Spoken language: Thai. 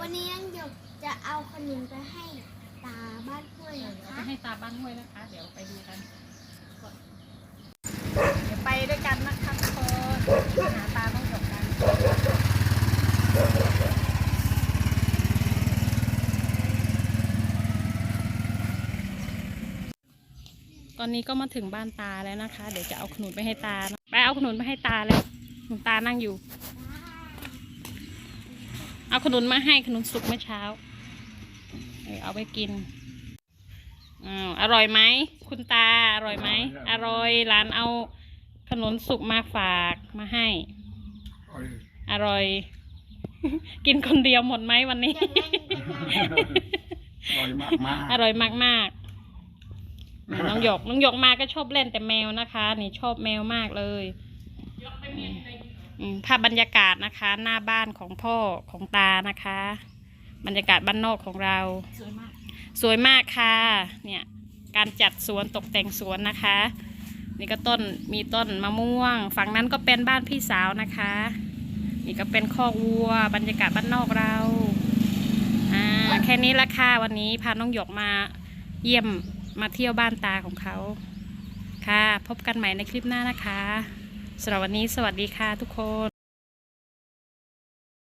วันนี้น้องหยกจะเอาขนมไปให้ตาบ้านห้วยนะคะไปให้ตาบ้านห้วยนะคะ เดี๋ยวไปดูกันเดี๋ยวไปด้วยกันนะคะทุกคนไปหาตาต้องหยกกัน ตอนนี้ก็มาถึงบ้านตาแล้วนะคะ เดี๋ยวจะเอาขนุนไปให้ตานะไปเอาขนุนไปให้ตาแล้วหนุนตานั่งอยู่ เอาขนุนมาให้ขนุนสุกเมื่อเช้า เออเอาไปกินอ้าวอร่อยไหมคุณตาอร่อยไหมอร่อยร้านเอาขนุนสุกมาฝากมาให้โอ้ยอร่อย กินคนเดียวหมดไหมวันนี้ อร่อยมากมากอร่อยมากๆนี่น้องหยกน้องหยกมาก็ชอบเล่นแต่แมวนะคะ นี่ชอบแมวมากเลยอืม ภาพบรรยากาศนะคะ หน้าบ้านของพ่อของตานะคะ บรรยากาศบ้านนอกของเรา สวยมากสวยมากค่ะ เนี่ยการจัดสวนตกแต่งสวนนะคะ นี่ก็ต้นมีต้นมะม่วง ฝั่งนั้นก็เป็นบ้านพี่สาวนะคะ นี่ก็เป็นคอกวัว บรรยากาศบ้านนอกเราอ่าแค่นี้ละค่ะวันนี้พาน้องหยกมาเยี่ยมมาเที่ยวบ้านตาของเขาค่ะ พบกันใหม่ในคลิปหน้านะคะ สำหรับวันนี้สวัสดีค่ะทุกคน